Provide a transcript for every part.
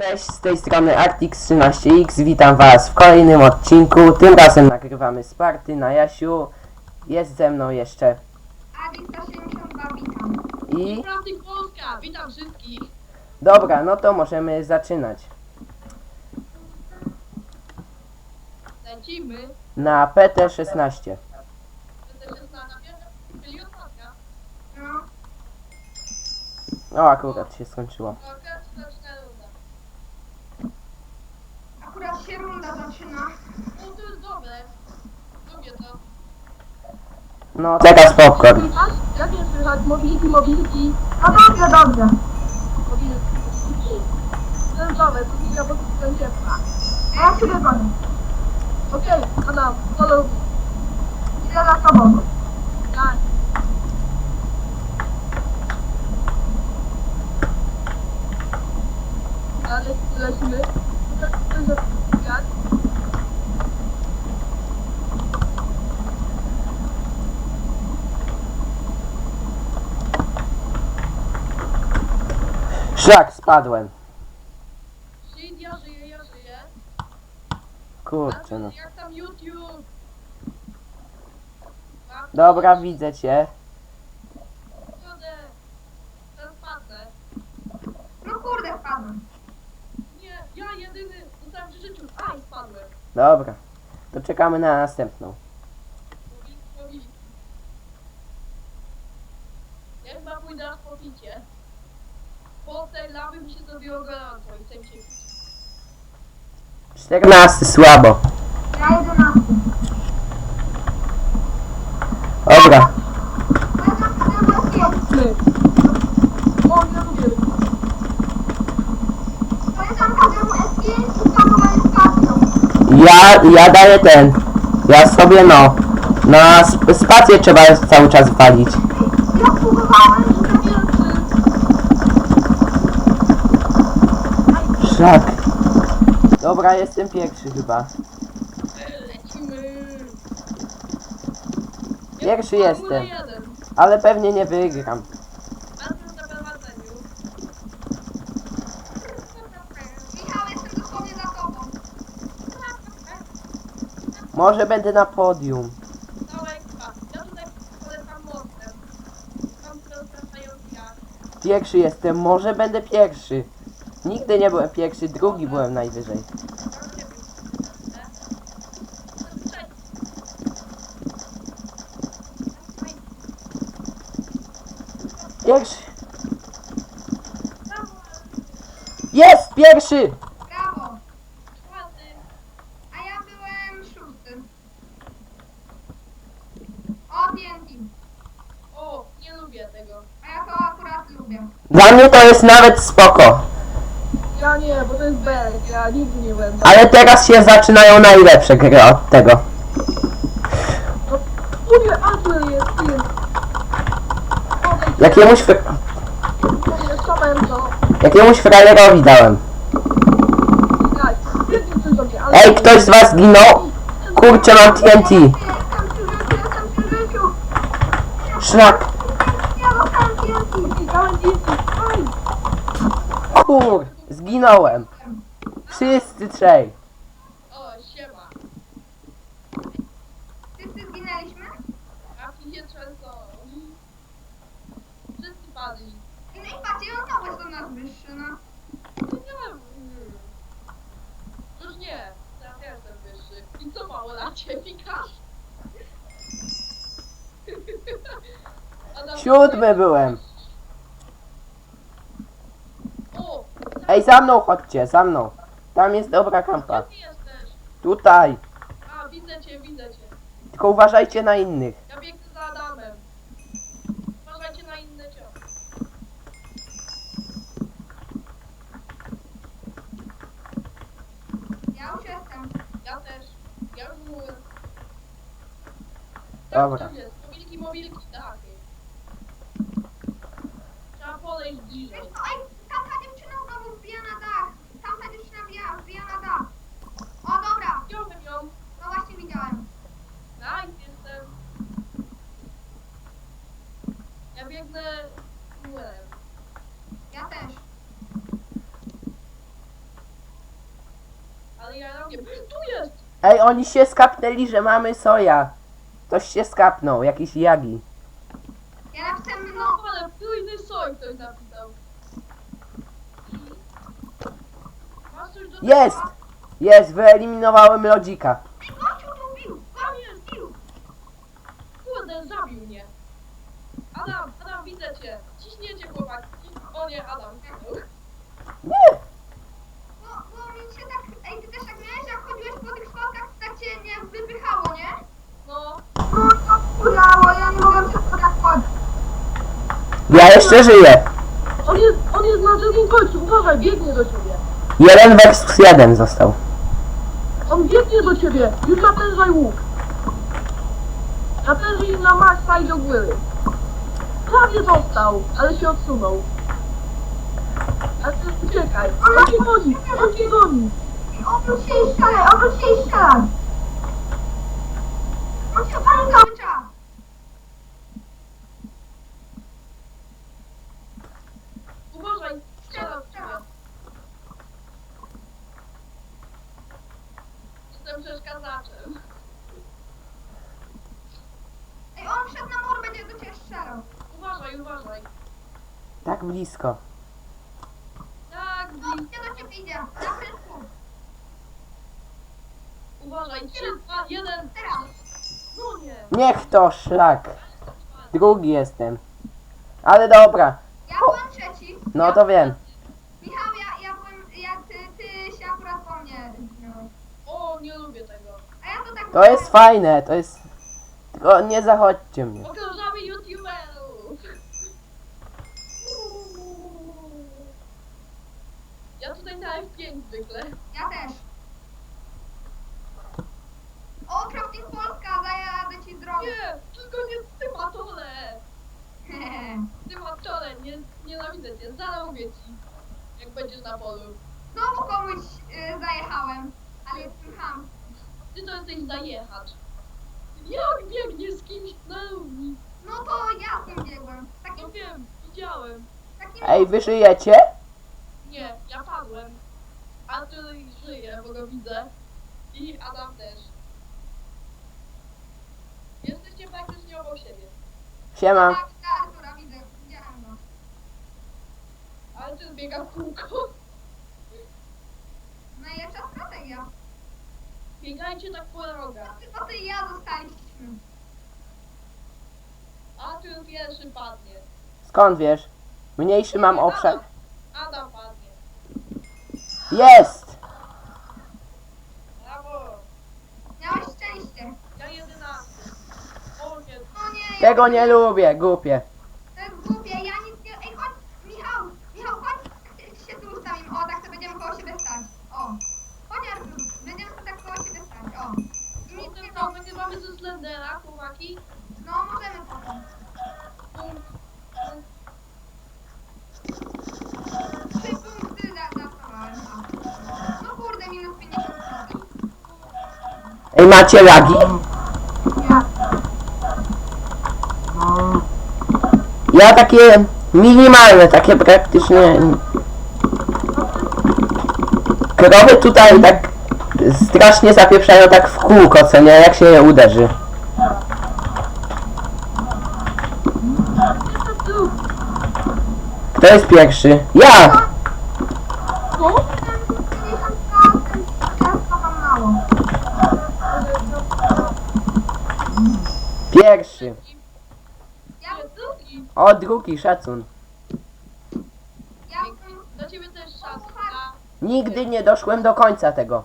Cześć, z tej strony Artix13x, witam was w kolejnym odcinku. Tym razem nagrywamy z party na Jasiu. Jest ze mną jeszcze Adi 172 witam. i... Praktyk Polska, witam wszystkich. Dobra, no to możemy zaczynać. Lecimy. Na PT16. To też jest na czyli. No, O, akurat się skończyło czy zaczyna runda. Akurat się runda zaczyna. O, to jest dobre. Lubię to. No, teraz popcorn. Jak jest słychać? Mobilki, mobilki. No dobrze, dobrze. Mobilki. To jest dobre, to po prostu ciepła. A ja ciebie gonię. Okej, Adam, co lubi? Idę za tobą. Tak. Dalej lecimy. Szlak, spadłem. Shit, ja żyję, ja żyję. Kurczę no. Jak tam YouTube? Mam Dobra, widzę cię. Kurde. Teraz patrzę. No kurde, wpadłem. Nie, ja jedyny zostałem przy życiu. A, i spadłem. Dobra, to czekamy na następną. Mówi, mówi. Ja chyba pójdę picie. Po tej lawy mi się zrobiło gorąco i chcę się pić. 14, słabo. Ja 11. Dobra, Ja jest. O, lubię. Każdemu S5 i samą stacją. ja, ja daję ten. Ja sobie no. Na sp- spację trzeba cały czas walić. Ja próbowałem i to nie Szlak. Dobra, jestem pierwszy chyba. Lecimy. Pierwszy Ja jestem. Jeden. Ale pewnie nie wygram. Bardzo na prowadzeniu. Michał, jestem dosłownie za tobą. Może będę na podium. Cała ekipa. Ja tutaj polecam mostem. Tam rozpraszający jak. Pierwszy jestem, może będę pierwszy. Nigdy nie byłem pierwszy, drugi byłem najwyżej. Pierwszy. Jest pierwszy! Brawo. A ja byłem szóstym. O, TNT. O, nie lubię tego. A ja to akurat lubię. Dla mnie to jest nawet spoko. Ja nie, bo to jest Belg, ja nigdy nie byłem. Ale teraz się zaczynają najlepsze gry od tego. Mówię, Apple jest tym. Jakiemuś, fr jakiemuś frajerowi dałem. Biegnie coś do mnie, ale... Ej, ktoś z was zginął? Kurczę, mam TNT. Szlak. Ja dostałem TNT. Dałem dzieci, aj! Kur, zginąłem. Wszyscy trzej. O, siema. Wszyscy zginęliśmy? A ty się często... Wszyscy padli. No i patrzcie, on znowu jest od nas wyższy, no. No nie wiem. mm. Już nie, teraz ja jestem wyższy. I co mało lacie, pikasz? Adam, Siódmy byłem. O! Ej, za mną chodźcie, za mną. Tam jest dobra kampa. Gdzie ty jesteś? Tutaj. A, widzę cię, widzę cię. Tylko uważajcie na innych. Ja biegnę za Adamem. Uważajcie na inne ciało. Ja już jestem. Ja też. Ja już mówię. Dobra. Tak, to jest. Mobilki, mobilki, tak. Trzeba podejść bliżej. Wiesz co, ej, tamta dziewczyna znowu wbija na dach. Tamta dziewczyna wbija, wbija na dach. O, dobra. Wziąłem ją. No właśnie widziałem. Nice, jestem. Ja biegnę murem. Ja też. ja nie wiem. Tu jest! Ej, oni się skapnęli, że mamy soja. Ktoś się skapnął, jakiś jagi. Ja napisałem No, no. ale pójny soj ktoś napisał. Masz coś do Jest! Jest, wyeliminowałem lodzika. Ej, gościu tu bił! Tam jest! Bił! Kurde, zabił mnie. Adam, Adam, widzę cię. Ciśniecie chłopaki. O nie, Adam. Nie! Bo, bo mi się tak... Ej, ty też tak miałeś, jak chodziłeś po tych schodkach, to tak cię nie wypychało, nie? No, No to kulało, ja nie mogłem szybko tak chodzić. Ja jeszcze żyję. on jest, on jest na drugim końcu. Uważaj, biegnie do ciebie. Jeden versus jeden został. On biegnie do ciebie. Już natężaj łuk. Natężaj na maksa i do góry. Prawie dostał, ale się odsunął. A ty uciekaj. On cię goni, on cię goni. Obróć się i strzelaj, obróć się i strzelaj! On się pali cały czas! Uważaj, strzelam w ciebie. Jestem przeszkadzaczem. Ej, on wszedł na mur, będzie do ciebie strzelał. Uważaj, uważaj. Tak blisko. Tak, No, Zi. gdzie do ciebie idzie? Na rynku. Uważaj. 3, 2, 1. Teraz. No nie. Niech to szlak. Drugi jestem. Ale dobra. Ja byłem trzeci. No to wiem. To jest fajne, to jest... Tylko nie zachodźcie mnie. Okrążamy youtuberów. Ja tutaj na F5 zwykle. Ja też. O, Crafting Polska, zajadę ci drogę. Nie, tylko nie z tym atole. Z tym atole, nie, nienawidzę cię. Zarobię ci. Jak będziesz na polu. Znowu komuś y, zajechałem, ale jestem ham. Ty to jesteś zajechacz. Jak biegniesz z kimś na równi? No to ja nim biegłem. No Takim, wiem, widziałem. takim... Ej, wy żyjecie? Nie, ja padłem. Artur żyje, bo go widzę. I Adam też. Jesteście praktycznie obok siebie. Siema. Tak, tak, Artura, widzę, widziałem go. Artur biega w kółko. Najlepsza strategia. Biegajcie tak po rogach. To ty, to ty i ja zostaliśmy. Artur pierwszy padnie. Skąd wiesz? Mniejszy mam obszar. Adam, padnie. Jest! Brawo. Miałeś szczęście. Ja jedenasty. O nie. No nie, ja... Tego nie lubię, głupie. To jest głupie, ja nic nie... Ej, chodź, Michał, Michał, chodź, się tu ustawimy. O, tak to będziemy koło siebie stać. O. Chodź, Artur, będziemy tu tak koło siebie stać. O. I nic nie Potem to robię. wygrywamy ze Slendera, chłopaki. No, możemy potem. Punkt. punkt. Trzy punkty za- zasłałem. O. No kurde, minus 50%. Ej, macie lagi? Ja. Takie minimalne, takie praktycznie... Krowy tutaj tak strasznie zapieprzają tak w kółko, co nie? Jak się je uderzy. Kto jest pierwszy? Ja! Pierwszy. Ja, drugi. O, drugi, szacun. ja, Dla ciebie też szansę. na- Nigdy nie doszłem do końca tego.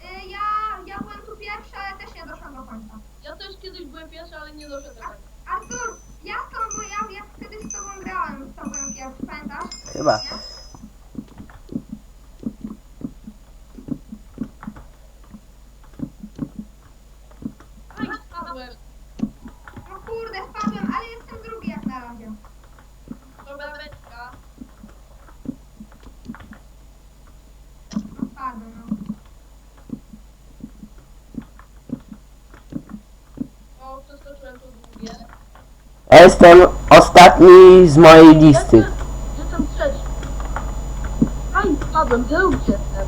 y, ja, ja byłem tu pierwszy, ale też nie doszłam do końca. Ja też kiedyś byłem pierwszy, ale nie doszedłem. do końca. Artur, ja z tobą, bo ja, ja wtedy z tobą grałem, z tobą pierwszy, pamiętasz? Chyba. Nie? jestem ostatni z mojej listy. Jestem trzeci. Aj, spadłem, jestem.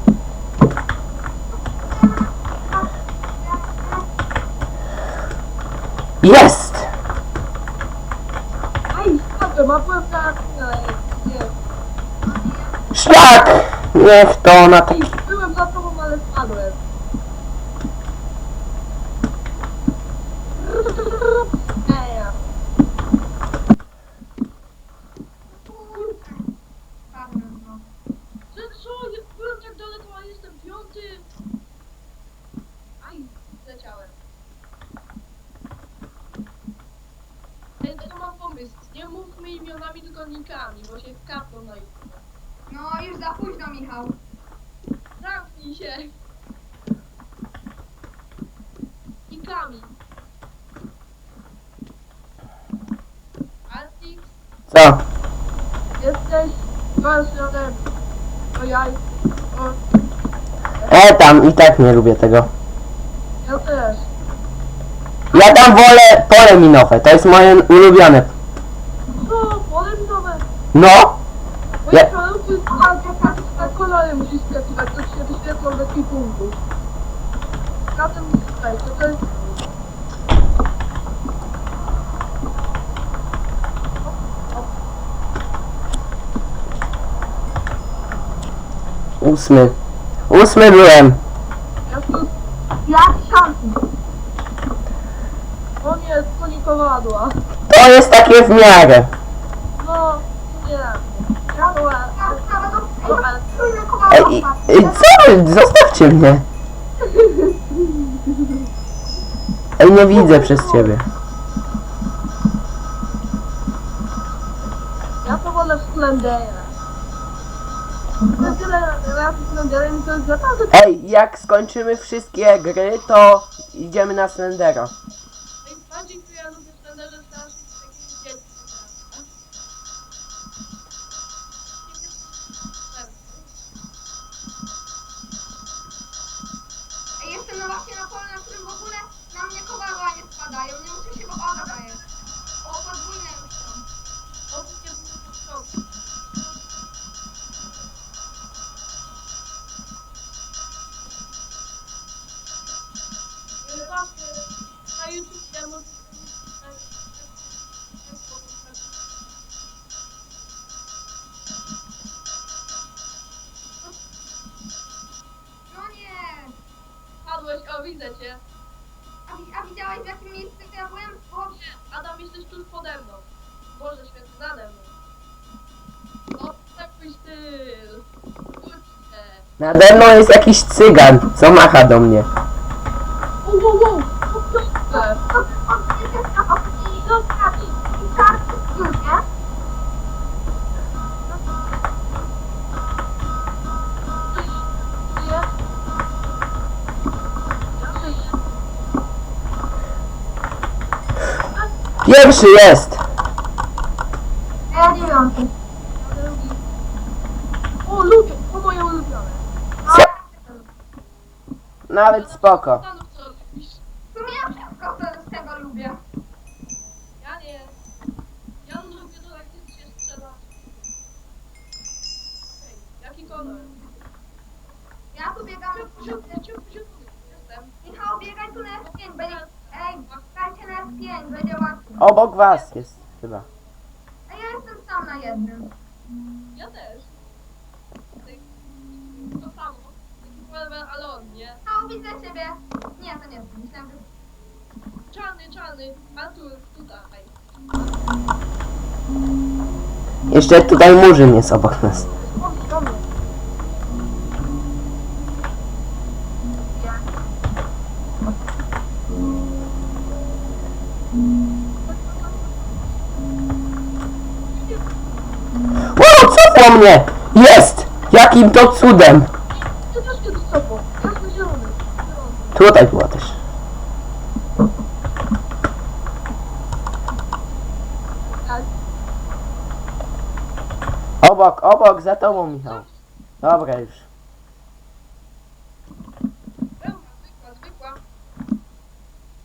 Jest! Aj, Szlak! Niech to na... pomysł. Nie mówmy imionami, tylko nikami, bo się kapną na YouTube. No już za późno, Michał. Zamknij się. Nikami. Altix, Co? jesteś gorszy ode mnie. O jaj. O, E, tam i tak nie lubię tego. ja też. Ja tam wolę pole minowe, to jest moje ulubione. Co? Pole minowe. No! Moje Ja- kolory, na kolory musisz skakiwać, to się wyświetlą do. Na tym tutaj, to to jest... Ósmy. Ósmy byłem. Ja tu... Ja sianki. O nie, to nie kowadła. To jest takie w miarę. Zostawcie mnie. Ej, nie widzę przez ciebie. Ja to wolę w Slenderze. To tyle razy Slenderem to jest naprawdę... Ej, jak skończymy wszystkie gry, to idziemy na Slendera. Nade mną jest jakiś cygan, co macha do mnie. Wow, wow, wow. O, proszę. Nie. Ja żyję. Pierwszy jest! ja dziewiąty. Drugi. O, lubię, to moje ulubione. Co? Nawet spoko. Ja wszystko z- tego lubię. Ja nie. Ja lubię to, jak ty się strzela. Ej, jaki kolor? Ja tu biegam. Jestem. Michał, biegaj tu na F5, będzie... Ej, dajcie na F5, będzie łatwiej. Obok was jest chyba. Ej, ja jestem sam na jednym. Ja też. Ej, To samo. Taki level, ale on nie. Michał, widzę ciebie. Nie, to nie jest. Myślałem, że... Czarny, czarny. A tu, tutaj. Jeszcze tutaj murzyn jest obok nas. O, do mnie. Wow, cofło mnie! Jest! Jakim to cudem! Ty też kiedyś cofał. Ja jestem zielony. Zielony. Tutaj była też. Obok, obok, za tobą Michał. Dobra już. Pełna, zwykła, zwykła.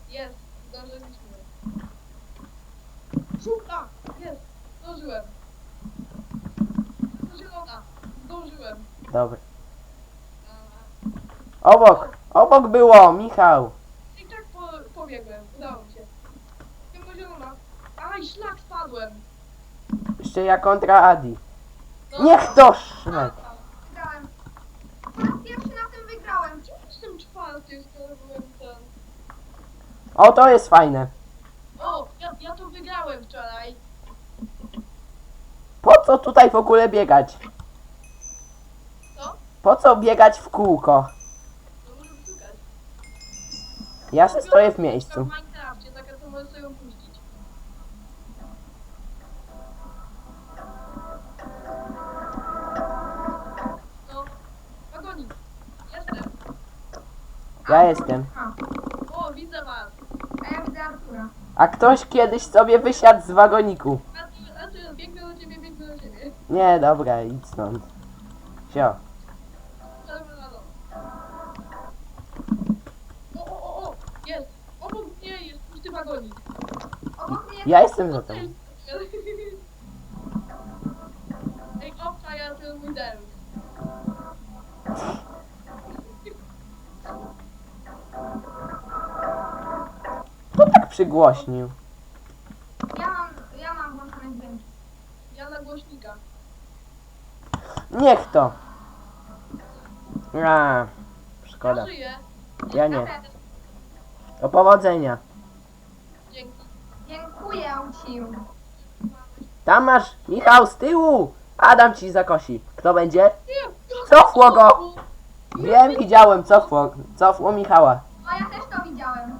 Jest, zdążyliśmy. Żółta, jest, zdążyłem. Zielona, zdążyłem. Dobra. Obok, obok było, Michał. I tak po, pobiegłem, udało mi się. Aj, szlak spadłem. Jeszcze ja kontra Adi. No, Niech to szlak. Wygrałem. Raz pierwszy na tym wygrałem. Jestem czwarty, skoro byłem ten. O, to jest fajne. O, ja, ja to wygrałem wczoraj. Po co tutaj w ogóle biegać? Co? Po co biegać w kółko? Ja se stoję w miejscu. W Minecrafcie, taka to możesz sobie ją puścić. No, wagonik. Jestem. Ja jestem. O, widzę was. A ja widzę Artura. A ktoś kiedyś sobie wysiadł z wagoniku. Znaczy, znaczy, biegnę do ciebie, biegnę do ciebie. Nie, dobra, idź stąd. Sio. Ja jestem za tym. Ej, obca, ja to mój dęb. Kto tak przygłośnił? Ja mam, ja mam włączone dźwięki. Ja na głośnika. Niech to. A, Ja szkoda. żyję. Ja nie. też. Do powodzenia. Ci. Tam masz Michał z tyłu. Adam ci zakosi. Kto będzie? Cofło go. Wiem, widziałem, cofło. Cofło Michała. No ja też to widziałem.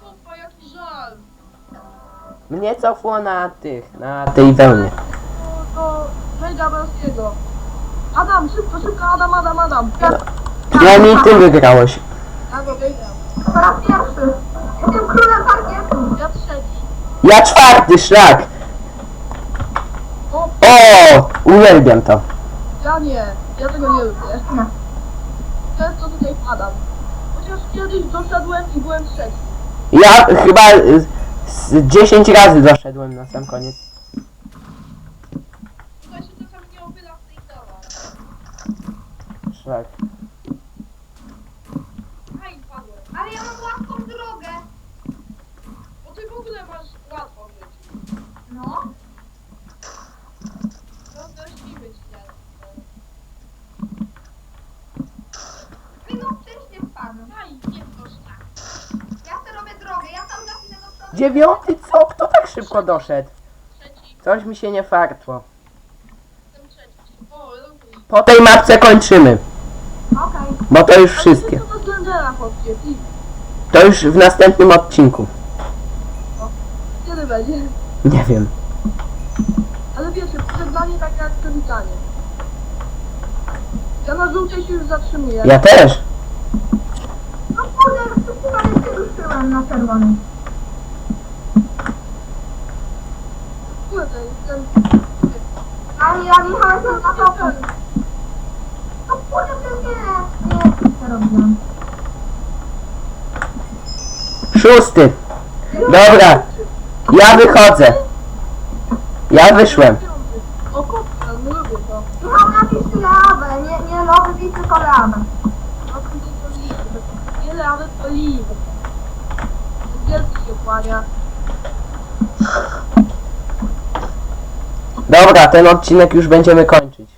Sofa, jaki żal. Mnie cofło na tych, na tej wełnie. To, to Barskiego. Adam, szybko, szybko, Adam, Adam, Adam. Ja, Przynajmniej ty wygrałeś. ja go wygram. Po raz pierwszy. Królem. Ja trzeci. Ja czwarty szlak. O, O, uwielbiam to. ja nie. Ja tego nie lubię. Często tutaj padam. Chociaż kiedyś doszedłem i byłem trzeci. Ja chyba y, z 10 razy doszedłem na sam koniec. Tutaj się czasami nie opyla w tej. Szlak. Aj, padłem. Ale ja mam łatwą drogę. Bo ty w ogóle masz łatwo w życiu. No. Roznośliwy ci ja. Minut wcześniej wpadłem. Aj, nie proszę. Ja sobie robię drogę. Ja tam zapisę do przodu. Dziewiąty co? Kto tak szybko doszedł? Trzeci, Coś mi się nie fartło. jestem trzeci. O, lubię. Po tej mapce kończymy, Okej. bo to już wszystkie. To już w następnym odcinku. Kiedy będzie? Nie wiem. Ale wiecie, przegranie tak jak przywitanie. Ja na żółtej się już zatrzymuję. Ja też. No kurde, zdecydowanie się ruszyłem na czerwonym. Kurde, jestem... Ale ja Michał jestem na topie. No kurde, to nie. Nie, co robiłem. Szósty. Dobra. Ja wychodzę. Ja wyszłem. O kopka, no lubię to. Michał napisz lawę. Nie, nie wi, tylko lawę. O tym to liv. Nie nawet to liv. Wielki się kłania. Dobra, ten odcinek już będziemy kończyć.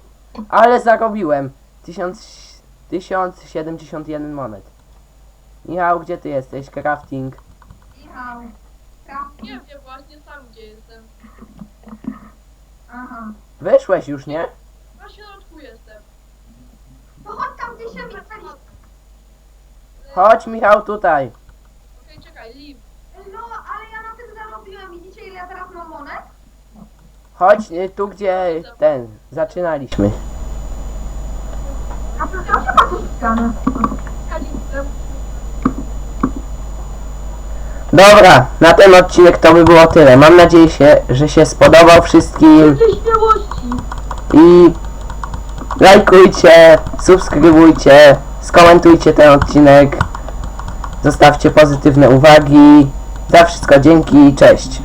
Ale zarobiłem. 1000, 1071 monet. Michał, gdzie ty jesteś? Crafting. Michał. Nie wiem właśnie sam gdzie jestem. Aha. Wyszłeś już, nie? Na środku jestem. To chodź tam, gdzie się witaliśmy. Chodź Michał tutaj. Okej, czekaj, liv. No, ale ja na tym zarobiłem. Widzicie, ile ja teraz mam monet? Chodź y, tu, gdzie ten, zaczynaliśmy. A to ja się patrzę ścianę. Dobra, na ten odcinek to by było tyle. Mam nadzieję, się, że się spodobał wszystkim i lajkujcie, subskrybujcie, skomentujcie ten odcinek, zostawcie pozytywne uwagi. Za wszystko dzięki i cześć.